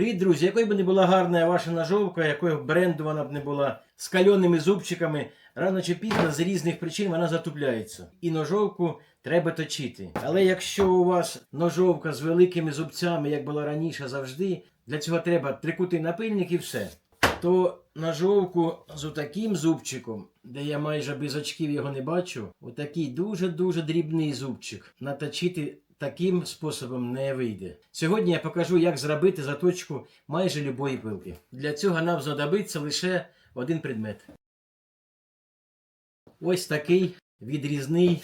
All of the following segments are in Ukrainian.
Привіт, друзі! Якою б не була гарна ваша ножовка, якою б бренду вона б не була, з кальоними зубчиками, рано чи пізно з різних причин вона затупляється. І ножовку треба точити. Але якщо у вас ножовка з великими зубцями, як було раніше завжди, для цього треба трикутий напильник і все. То ножовку з таким зубчиком, де я майже без очків його не бачу, отакий дуже-дуже дрібний зубчик. Наточити таким способом не вийде. Сьогодні я покажу, як зробити заточку майже любої пилки. Для цього нам знадобиться лише один предмет. Ось такий відрізний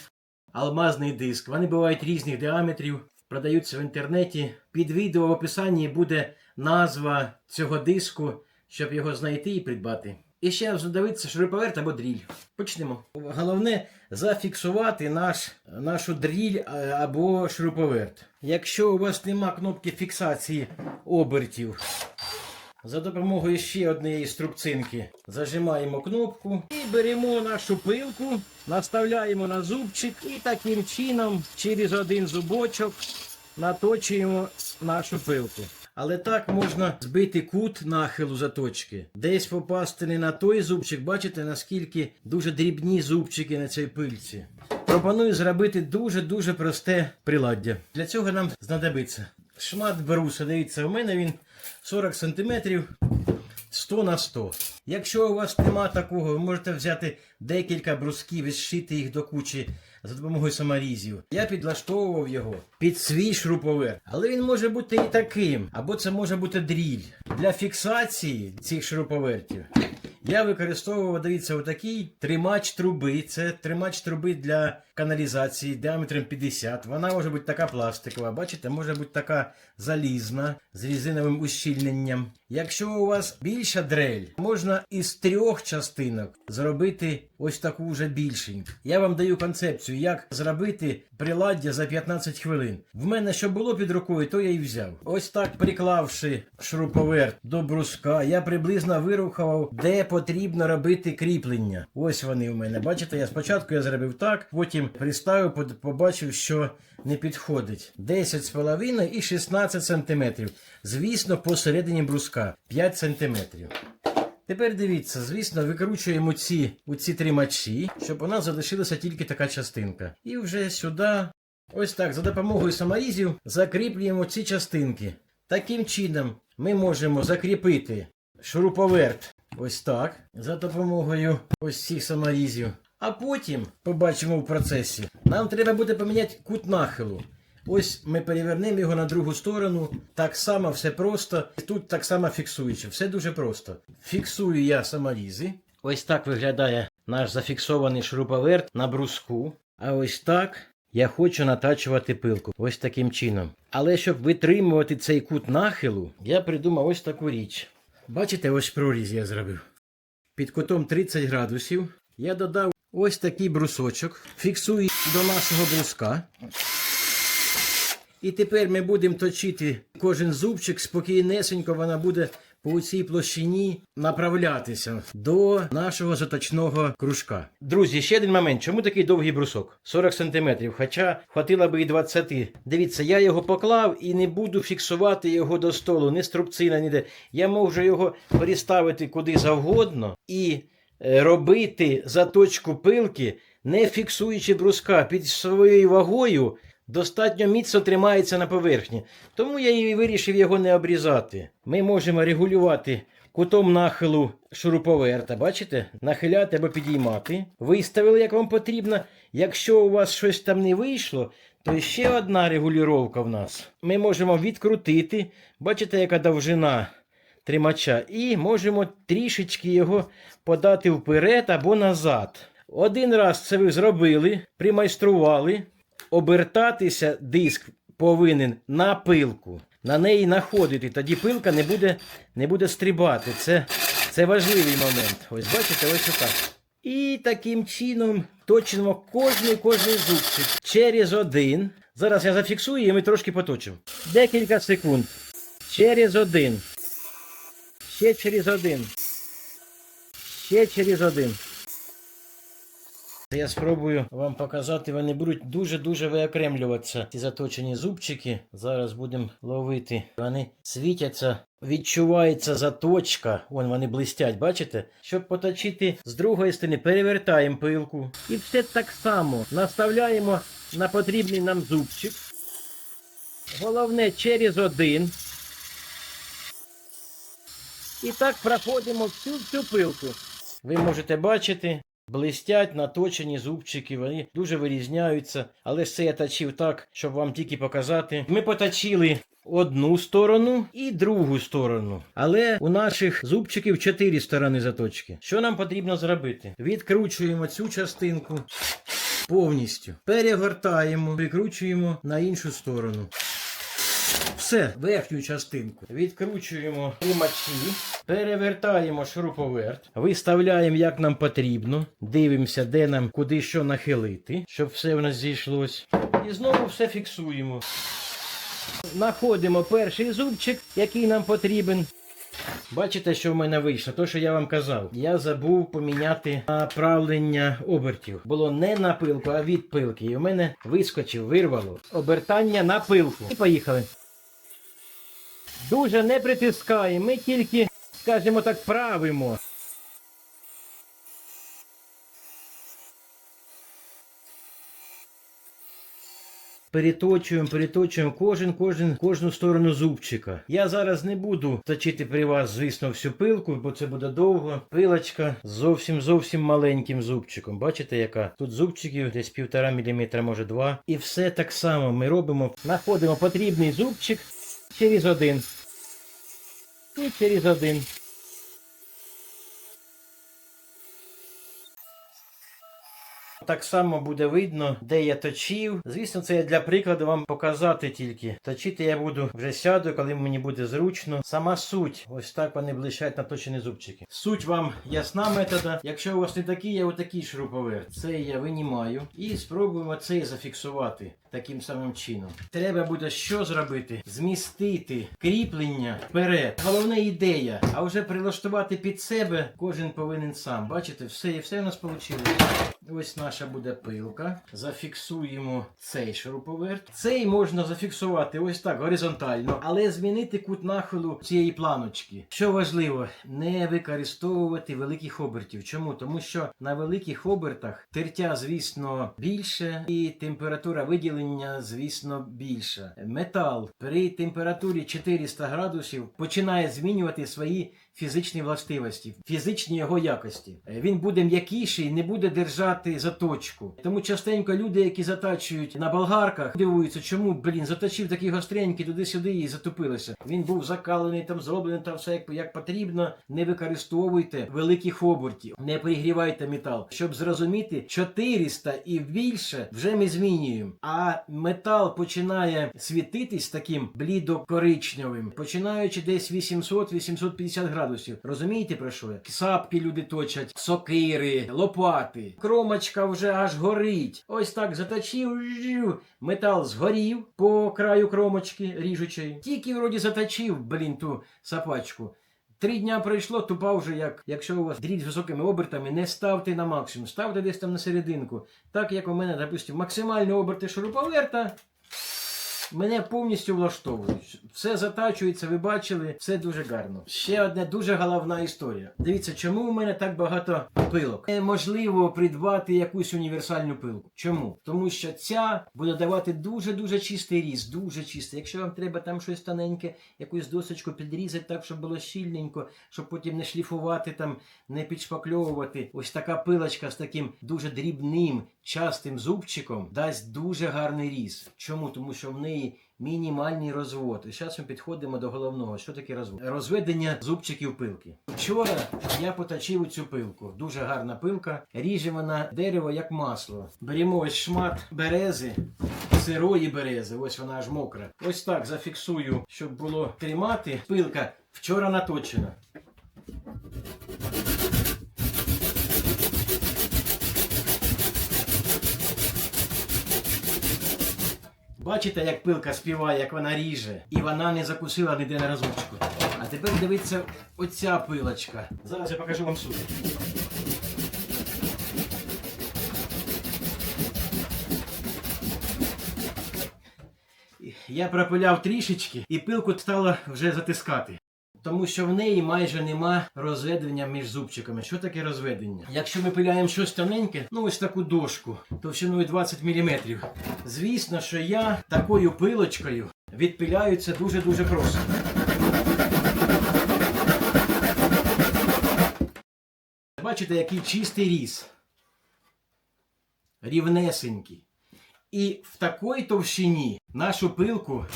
алмазний диск. Вони бувають різних діаметрів, продаються в інтернеті. Під відео в описанні буде назва цього диску, щоб його знайти і придбати. І ще знадобиться шуруповерт або дріль. Почнемо. Головне зафіксувати наш, нашу дріль або шуруповерт. Якщо у вас нема кнопки фіксації обертів, за допомогою ще однієї струбцинки зажимаємо кнопку і беремо нашу пилку, наставляємо на зубчик і таким чином через один зубочок наточуємо нашу пилку. Але так можна збити кут нахилу заточки. Десь попасти не на той зубчик, бачите, наскільки дуже дрібні зубчики на цій пильці. Пропоную зробити дуже-дуже просте приладдя. Для цього нам знадобиться шмат бруса. Дивіться, у мене він 40 см 100 на 100. Якщо у вас нема такого, ви можете взяти декілька брусків і зшити їх до кучі за допомогою саморізів. Я підлаштовував його під свій шуруповерт. Але він може бути і таким, або це може бути дріль. Для фіксації цих шуруповертів я використовував, дивіться, отакий тримач труби. Це тримач труби для каналізації діаметром 50. Вона може бути така пластикова, бачите, може бути така залізна з різиновим ущільненням. Якщо у вас більша дрель, можна із трьох частинок зробити ось таку вже більшеньку. Я вам даю концепцію, як зробити приладдя за 15 хвилин. В мене що було під рукою, то я і взяв. Ось так приклавши шуруповерт до бруска, я приблизно вирухував, де потрібно робити кріплення. Ось вони у мене. Бачите, я спочатку я зробив так, потім приставив, побачив, що не підходить. 10,5 і 16 см. Звісно, посередині бруска 5 см. Тепер дивіться, звісно, викручуємо ці, ці тримачі, щоб у нас залишилася тільки така частинка. І вже сюди, ось так, за допомогою саморізів закріплюємо ці частинки. Таким чином ми можемо закріпити шуруповерт ось так, за допомогою ось цих саморізів. А потім, побачимо в процесі, нам треба буде поміняти кут нахилу. Ось ми перевернемо його на другу сторону. Так само все просто. Тут так само фіксуючи. Все дуже просто. Фіксую я саморізи. Ось так виглядає наш зафіксований шуруповерт на бруску. А ось так я хочу натачувати пилку. Ось таким чином. Але щоб витримувати цей кут нахилу, я придумав ось таку річ. Бачите, ось проріз я зробив. Під кутом 30 градусів я додав ось такий брусочок. Фіксую до нашого бруска. І тепер ми будемо точити кожен зубчик, спокійнесенько вона буде по цій площині направлятися до нашого заточного кружка. Друзі, ще один момент. Чому такий довгий брусок? 40 см, хоча хватило би і 20. Дивіться, я його поклав і не буду фіксувати його до столу, ні струбцина, ніде. Я можу його переставити куди завгодно і робити заточку пилки, не фіксуючи бруска під своєю вагою достатньо міцно тримається на поверхні. Тому я і вирішив його не обрізати. Ми можемо регулювати кутом нахилу шуруповерта, бачите? Нахиляти або підіймати. Виставили, як вам потрібно. Якщо у вас щось там не вийшло, то ще одна регулювання в нас. Ми можемо відкрутити. Бачите, яка довжина тримача. І можемо трішечки його подати вперед або назад. Один раз це ви зробили, примайстрували. Обертатися диск повинен на пилку. На неї находити. Тоді пилка не буде, не буде стрибати. Це, це важливий момент. Ось бачите, ось отак. І таким чином точимо кожний кожний зубчик через один. Зараз я зафіксую і ми трошки поточимо. Декілька секунд. Через один. Ще через один. Ще через один. Я спробую вам показати, вони будуть дуже-дуже виокремлюватися. Ці заточені зубчики. Зараз будемо ловити. Вони світяться, відчувається заточка. Вон вони блистять, бачите? Щоб поточити з другої сторони, перевертаємо пилку. І все так само наставляємо на потрібний нам зубчик. Головне через один. І так проходимо всю всю пилку. Ви можете бачити, блистять наточені зубчики, вони дуже вирізняються. Але це я точив так, щоб вам тільки показати. Ми поточили одну сторону і другу сторону. Але у наших зубчиків чотири сторони заточки. Що нам потрібно зробити? Відкручуємо цю частинку повністю. Перегортаємо, викручуємо на іншу сторону. Все, верхню частинку. Відкручуємо тримачі, перевертаємо шуруповерт, виставляємо, як нам потрібно. Дивимося, де нам куди що нахилити, щоб все в нас зійшлось. І знову все фіксуємо. Знаходимо перший зубчик, який нам потрібен. Бачите, що в мене вийшло? То, що я вам казав. Я забув поміняти направлення обертів. Було не на пилку, а від пилки. І в мене вискочив, вирвало. Обертання на пилку. І поїхали. Дуже не притискаємо, ми тільки, скажімо так, правимо. Переточуємо, переточуємо кожен, кожен, кожну сторону зубчика. Я зараз не буду точити при вас, звісно, всю пилку, бо це буде довго. Пилочка з зовсім зовсім маленьким зубчиком. Бачите, яка? Тут зубчиків десь півтора міліметра, може два. І все так само ми робимо. Знаходимо потрібний зубчик через один. І через один. Так само буде видно, де я точив. Звісно, це я для прикладу вам показати тільки. Точити я буду вже сяду, коли мені буде зручно. Сама суть. Ось так вони блищать наточені зубчики. Суть вам ясна метода. Якщо у вас не такий, я отакий шуруповерт. Цей я винімаю і спробуємо цей зафіксувати таким самим чином. Треба буде що зробити? Змістити кріплення вперед. Головна ідея. А вже прилаштувати під себе кожен повинен сам. Бачите, все і все у нас вийшло. Ось наша буде пилка. Зафіксуємо цей шуруповерт. Цей можна зафіксувати ось так горизонтально, але змінити кут нахилу цієї планочки. Що важливо, не використовувати великих обертів. Чому? Тому що на великих обертах тертя, звісно, більше, і температура виділення, звісно, більше. Метал при температурі 400 градусів починає змінювати свої фізичні властивості, фізичні його якості. Е, Він буде м'якіший, не буде держати заточку. Тому частенько люди, які затачують на болгарках, дивуються, чому блін, заточив такий гостренький туди-сюди і затопилося. Він був закалений, там зроблений там все як, як потрібно. Не використовуйте великих обертів, не пригрівайте метал. Щоб зрозуміти, 400 і більше вже ми змінюємо. А метал починає світитись таким блідо-коричневим, починаючи десь 800-850 градусів. Розумієте про що? Сапки люди точать, сокири, лопати. Кромочка вже аж горить. Ось так заточив. Метал згорів по краю кромочки ріжучої. Тільки вроді заточив, блін, ту сапачку. Три дня пройшло, тупа вже як. Якщо у вас дріт з високими обертами, не ставте на максимум, ставте десь там на серединку. Так як у мене, допустим, максимальні оберти шуруповерта. Мене повністю влаштовують. Все затачується, ви бачили, все дуже гарно. Ще одна дуже головна історія. Дивіться, чому у мене так багато пилок? Неможливо придбати якусь універсальну пилку. Чому? Тому що ця буде давати дуже-дуже чистий різ, дуже чистий. Якщо вам треба там щось тоненьке, якусь досочку підрізати так, щоб було щільненько, щоб потім не шліфувати там, не підшпакльовувати. Ось така пилочка з таким дуже дрібним, частим зубчиком дасть дуже гарний різ. Чому? Тому що в неї мінімальний розвод. І зараз ми підходимо до головного. Що таке розвод? Розведення зубчиків пилки. Вчора я поточив цю пилку. Дуже гарна пилка. Ріжемо на дерево як масло. Беремо ось шмат берези, сирої берези. Ось вона аж мокра. Ось так зафіксую, щоб було тримати. Пилка вчора наточена. Бачите, як пилка співає, як вона ріже. І вона не закусила ніде на разочку. А тепер дивиться оця пилочка. Зараз я покажу вам суд. Я пропиляв трішечки і пилку стало вже затискати. Тому що в неї майже нема розведення між зубчиками. Що таке розведення? Якщо ми пиляємо щось тоненьке, ну ось таку дошку товщиною 20 мм. Звісно, що я такою пилочкою відпиляю це дуже-дуже просто. Бачите, який чистий різ. Рівнесенький. І в такій товщині нашу пилку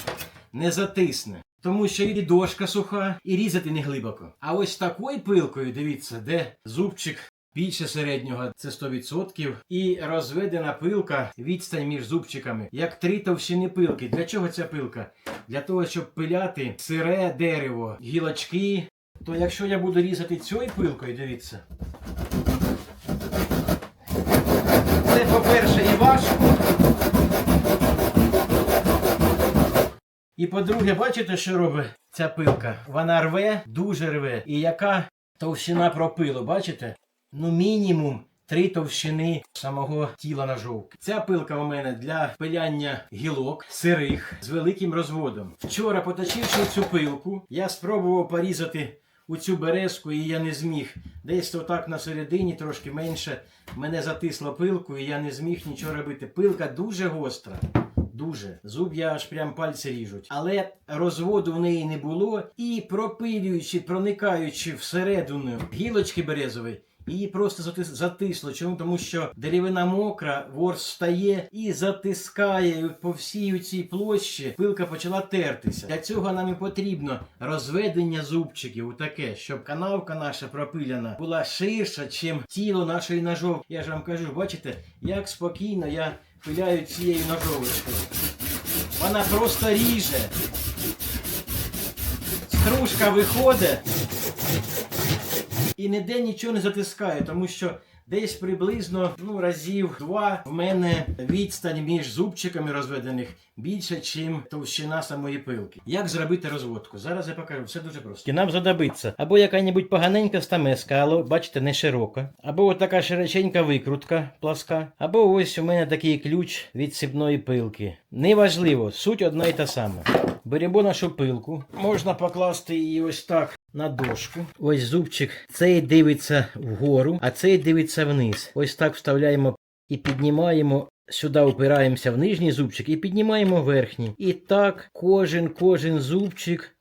не затисне. Тому що і дошка суха, і різати не глибоко. А ось такою пилкою, дивіться, де зубчик більше середнього, це 100%. І розведена пилка, відстань між зубчиками, як три товщини пилки. Для чого ця пилка? Для того, щоб пиляти сире дерево, гілочки. То якщо я буду різати цією пилкою, дивіться. Це, по-перше, і важко. І по-друге, бачите, що робить ця пилка? Вона рве, дуже рве. І яка товщина пропилу, бачите? Ну, мінімум три товщини самого тіла ножовки. Ця пилка у мене для пиляння гілок сирих з великим розводом. Вчора, поточивши цю пилку, я спробував порізати у цю березку, і я не зміг. Десь отак на середині, трошки менше, мене затисло пилку, і я не зміг нічого робити. Пилка дуже гостра. Дуже. Зуб я аж прям пальці ріжуть. Але розводу в неї не було. І пропилюючи, проникаючи всередину гілочки березової, її просто затис- затисло. Чому? Тому що деревина мокра, ворс стає і затискає по всій цій площі. Пилка почала тертися. Для цього нам і потрібно розведення зубчиків таке, щоб канавка наша пропиляна була ширша, чим тіло нашої ножовки. Я ж вам кажу, бачите, як спокійно я пиляю цією ножовочкою. Вона просто ріже. Стружка виходить і ніде нічого не затискає, тому що десь приблизно ну, разів два в мене відстань між зубчиками розведених більше, ніж товщина самої пилки. Як зробити розводку? Зараз я покажу, все дуже просто. Нам задобиться або яка-небудь поганенька стамеска, але бачите, не широка, або така широченька викрутка пласка, або ось у мене такий ключ від сібної пилки. Неважливо, суть одна і та сама. Беремо нашу пилку, можна покласти її ось так на дошку. Ось зубчик. Цей дивиться вгору, а цей дивиться вниз. Ось так вставляємо і піднімаємо. Сюди опираємося в нижній зубчик і піднімаємо верхній. І так кожен кожен зубчик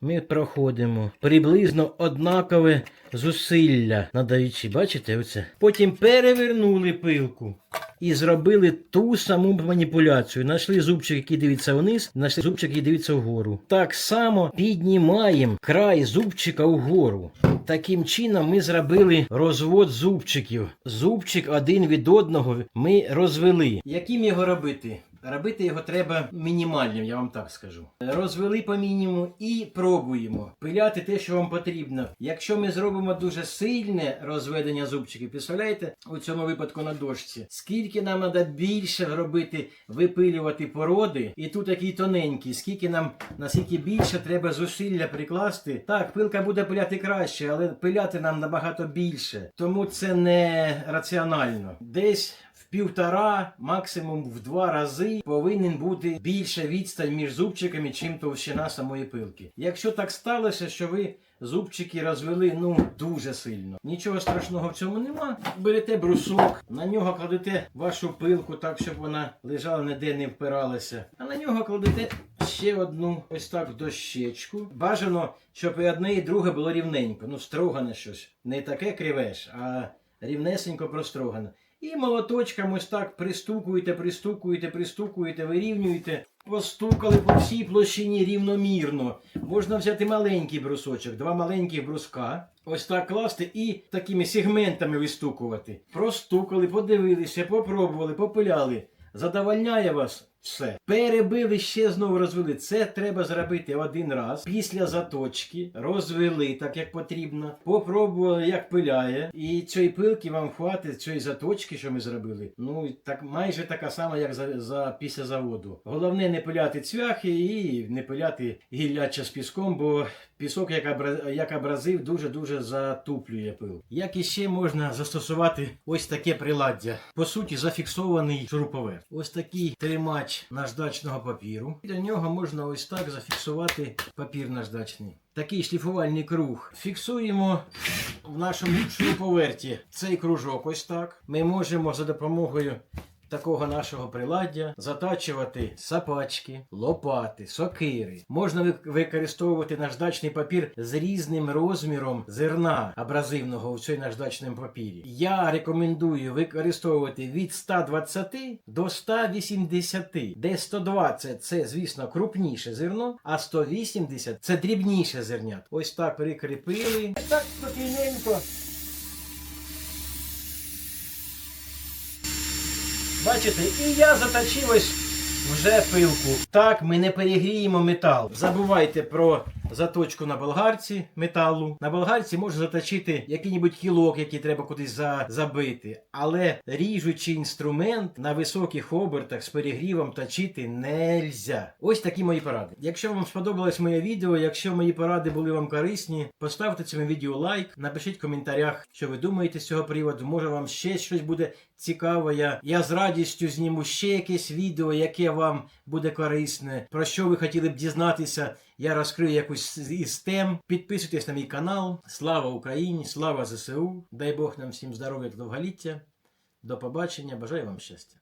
ми проходимо. Приблизно однакове зусилля надаючи. Бачите оце? Потім перевернули пилку. І зробили ту саму маніпуляцію. Нашли зубчик, який дивиться вниз, знайшли зубчик, який дивиться вгору. Так само піднімаємо край зубчика вгору. Таким чином ми зробили розвод зубчиків. Зубчик один від одного ми розвели. Яким його робити? Робити його треба мінімальним, я вам так скажу. Розвели по мінімуму і пробуємо пиляти те, що вам потрібно. Якщо ми зробимо дуже сильне розведення зубчиків, представляєте, у цьому випадку на дошці, скільки нам треба більше робити, випилювати породи, і тут такий тоненький, скільки нам, наскільки більше треба зусилля прикласти. Так, пилка буде пиляти краще, але пиляти нам набагато більше. Тому це не раціонально. Десь півтора, максимум в два рази повинен бути більша відстань між зубчиками, чим товщина самої пилки. Якщо так сталося, що ви зубчики розвели ну дуже сильно. Нічого страшного в цьому нема. Берете брусок, на нього кладете вашу пилку так, щоб вона лежала ніде не впиралася. А на нього кладете ще одну ось так дощечку. Бажано, щоб і одне, і друге було рівненько. Ну, строгане щось. Не таке кривеш, а рівнесенько прострогане. І молоточком ось так пристукуєте, пристукуєте, пристукуєте, вирівнюєте. Постукали по всій площині рівномірно. Можна взяти маленький брусочок, два маленьких бруска. Ось так класти і такими сегментами вистукувати. Простукали, подивилися, попробували, попиляли. Задовольняє вас все. Перебили, ще знову розвели. Це треба зробити один раз. Після заточки розвели так, як потрібно. Попробували, як пиляє. І цієї пилки вам хватить цієї заточки, що ми зробили. Ну так майже така сама, як за, за після заводу. Головне не пиляти цвяхи і не пиляти гілляча з піском, бо пісок, як, абра- як абразив, дуже дуже затуплює пил. Як іще можна застосувати ось таке приладдя. По суті, зафіксований шуруповерт. Ось такий тримач наждач наждачного папіру. Для нього можна ось так зафіксувати папір наждачний. Такий шліфувальний круг. Фіксуємо в нашому шліфоверті цей кружок ось так. Ми можемо за допомогою такого нашого приладдя затачувати сапачки, лопати, сокири. Можна вик- використовувати наждачний папір з різним розміром зерна абразивного у цій наждачному папірі. Я рекомендую використовувати від 120 до 180, де 120 це, звісно, крупніше зерно, а 180 це дрібніше зернят. Ось так прикріпили. Так спокійненько. Бачите, і я заточив вже пилку. Так, ми не перегріємо метал. Забувайте про заточку на болгарці металу. На болгарці можна заточити який-небудь кілок, який треба кудись за- забити. Але ріжучий інструмент на високих обертах з перегрівом точити нельзя. Ось такі мої поради. Якщо вам сподобалось моє відео, якщо мої поради були вам корисні, поставте цьому відео лайк, напишіть в коментарях, що ви думаєте з цього приводу. Може вам ще щось буде цікаво. Я, я з радістю зніму ще якесь відео, яке вам буде корисне. Про що ви хотіли б дізнатися, я розкрию якусь із тем. Підписуйтесь на мій канал. Слава Україні! Слава ЗСУ! Дай Бог нам всім здоров'я та довголіття. До побачення, бажаю вам щастя.